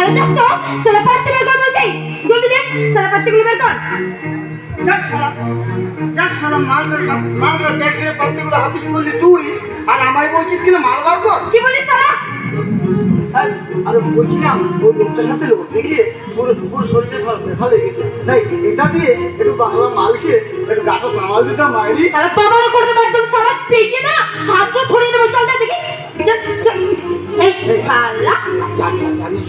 ভালো যাস তো সালা পাত্তি বের কর বলছি জলদি দে সালা পাত্তিগুলো বের কর। যাক শালা যাক শালা মাল মাল ব্যাগের পাত্রগুলো হাফিস করলি তুই। আর আমায় বলছিস কিনা মাল বার কর? কি বলিস সালা আরে বলছিলাম ওই লোকটার সাথে দেখিয়ে পুরো পুরো শরীরে সব ব্যথা লেগেছে তাই এটা দিয়ে একটু বাংলা মাল খেয়ে একটু গাটা সামাল দিতাম মাইরি। বাবার পেকে না হাত ধরে ধরে দেবো চল দেখি।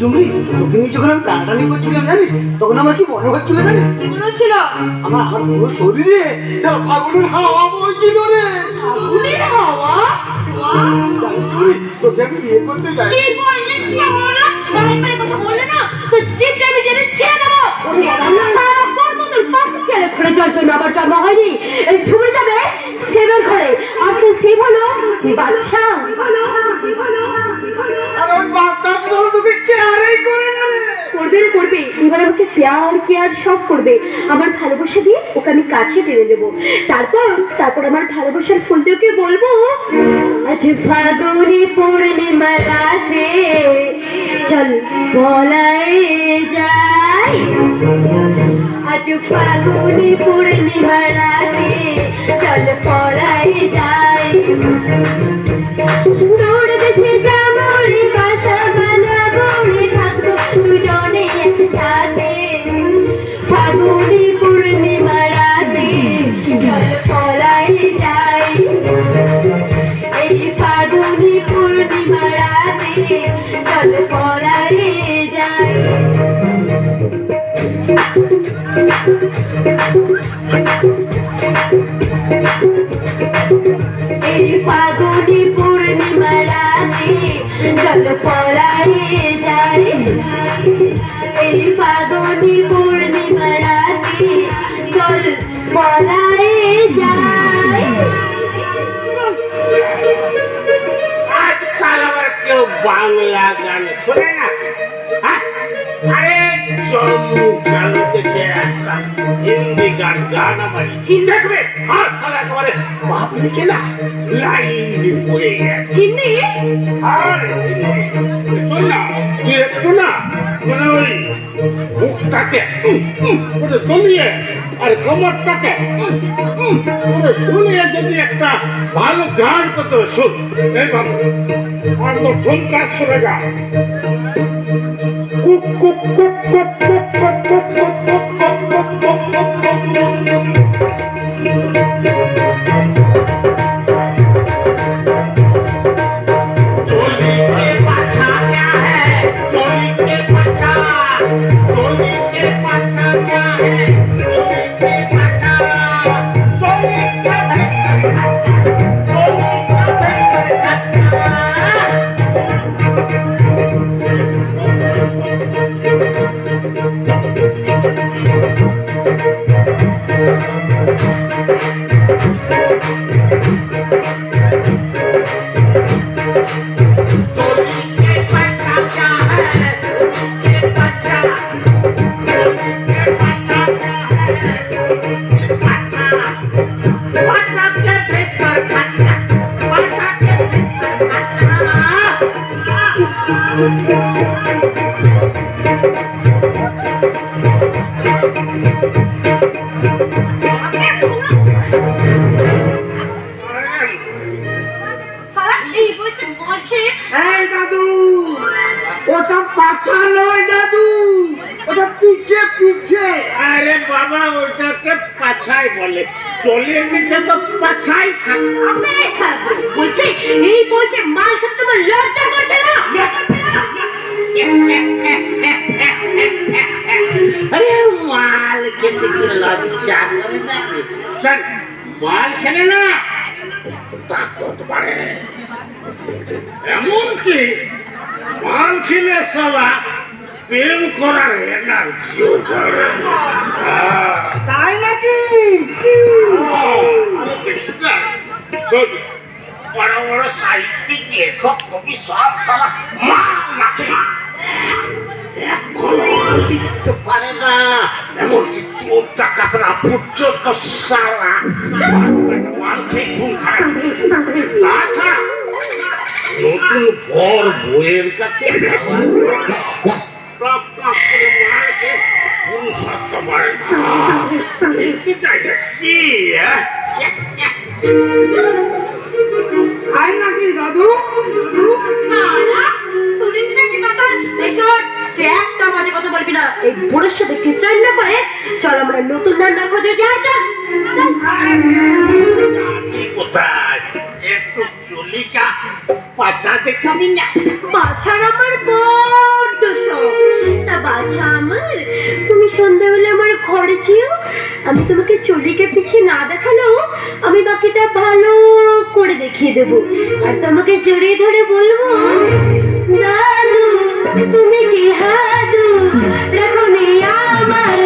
চুমরি তোকে নিয়ে যখন আমি টানাটানি করছিলাম জানিস? তখন আমার কি মনে হচ্ছিল জানিস? কি মনে হচ্ছিল? আমার আমার পুরো শরীরে ফাগুনের হাওয়া বইছিল রে। আগুনের হাওয়া? চুমরি তোকে আমি বিয়ে করতে চাই। কি বললি? কি হলো বারে বারে কথা বললে না? তো জিপটা আমি জেনে ছেড়ে দেবো। সারা তোর মতন পাঁচ ছেলে ঘরে যাওয়ার জন্য আবার জন্ম হয়নি। এই ছুটে যাবে সেবের ঘরে। আজকে সে হলো বাদশা রে করবে, এবার আমাকে প্যার কেয়ার সব করবে। আমার ভালোবাসা দিয়ে ওকে আমি কাছে টেনে দেবো তারপর তারপর আমার ভালোবাসার দিয়ে বলব, আজ ফাগুনি পূর্ণিমা রাতে চল বলাই যাই আজ ফাগুনি পূর্ণিমা রাতে চল পড়াই যাই येईल फागोनी पूर्णिमा रात्री चल बोलाए जाय आज कालावर क्यों बांग्ला गाने सुने ना? हा? अरे चौमू गानों से क्या हिंदी गान गाना मरी हिंदी में हाँ साला तुम्हारे बाप ने क्या लाइन भी बोलेगा हिंदी? और सुनना तू सुना সোনালি মুখটাকে ওরে তুলিয়ে আর কোমরটাকে ওরে তুলিয়ে যদি একটা ভালো গান করতে শুন, এই বাবু, আর তোর ঠুনকার শুনে গা। কুক কুক কুক কুক কুক কুক Música বাবা ওটাকে পাছাই বলে। চলের নিচে তো পাছাই থাকে। আপনি সারা বলছে এই বলছে মাল খেতে তোমার লজ্জা করছে না? আরে মাল খেতে কি লজ্জা করে নাকি শোন, মাল খেলে না তাকত বাড়ে। এমনকি মাল খেলে সালা প্রেম করার এনার্জিও করে বড় সাহিত্যিক, লেখক, কবি, সব এখনও লিখতে না। এমনকি নতুন বর বইয়ের কাছে পুরুষত্ব পারে না। কি চাইছে কি? আই নাকি দাদু মালা, শুনিস নাকি কথা? এই শোন, তুই একটা বাজে কথা বলবি না। এই বুড়োর সাথে কিচার না করে চল আমরা নতুন রান্না খোঁজে যাই চল চল। কোথায় একটু চলিকা পাচা দেখাবি না বাছার আমার বড্ড শখ তা বাছা আমার তুমি সন্ধ্যাবেলা আমার ঘরে যেও আমি তোমাকে চলিকে পিছিয়ে না দেখালেও আমি বাকিটা ভালো করে দেখিয়ে দেবো। আর তোমাকে জড়িয়ে ধরে বলব, দাদু, তুমি কি হাদু? আমার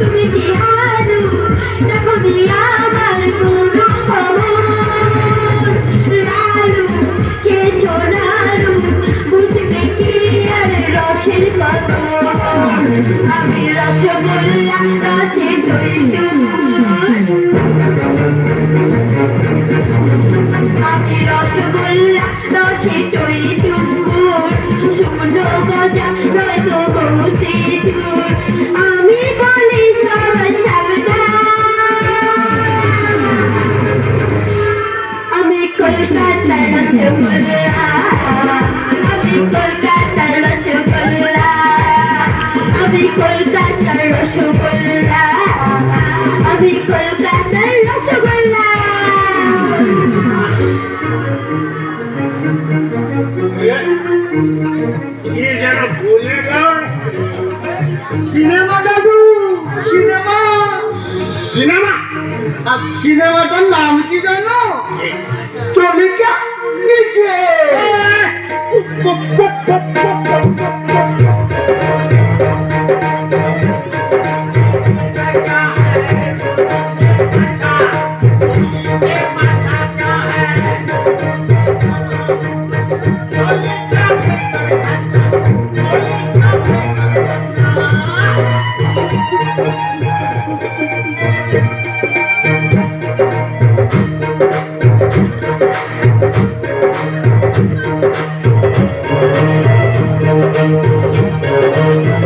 তুমি কি আমার আমি রসগোল্লা রসে সিনেমা দাদু সিনেমা সিনেমা আর সিনেমাটার নাম কি জানো চলিকা নিচে